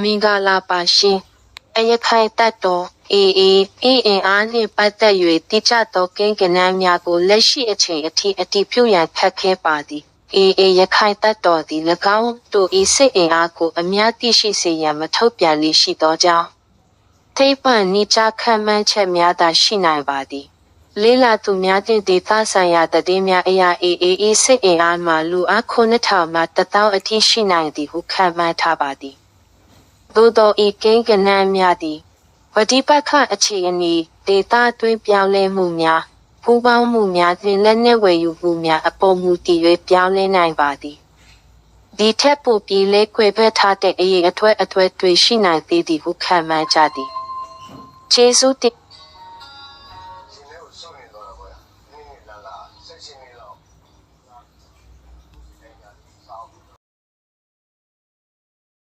မင်္ဂလာပါရှင်အယခိုင်တတ်တော်အေးအေးအေးအင်အားနှင့်ပတ်သက်၍တိကျသောကိန်းဂဏန်းများကိုလက်ရှိအချိန်အထိအတည်ပြုရန်ခက်ခဲပါသည်အေးအေးရခိုင်တတ်တော်သည်၎င်းတို့ဤစိတ်အင်အားကိုအများသိရှိစေရန်မထုတ်ပြန်လေးရှိသောကြောင့်ထိပ်ပန်နိကြခံမှန်းချက်များသာရှိနိုင်ပါသည်လေးလာသူများတင်ဒေသဆိုင်ရာတည်င်းများအရာအေးအေးအေးစိတ်အင်အားမှလူအား9000မှ1000အထိရှိနိုင်သည်ဟုခန့်မှန်းထားပါသည် သို့သောဤကင်းကနန်းများသည်ဝတိပက္ခအခြေအနေဒေသတွင်းပြောင်းလဲမှုများပူးပေါင်းမှုများတွင်လက်နက်ဝယ်ယူမှုများအပေါ်မူတည်၍ပြောင်းလဲနိုင်ပါသည်ဒီထက်ပိုပြီးလဲခွေဖက်ထားတဲ့အရေးအထွဲအထွဲတွေရှိနိုင်သေးသည်ဟုခန့်မှန်းကြသည်ကျေးဇူးတင်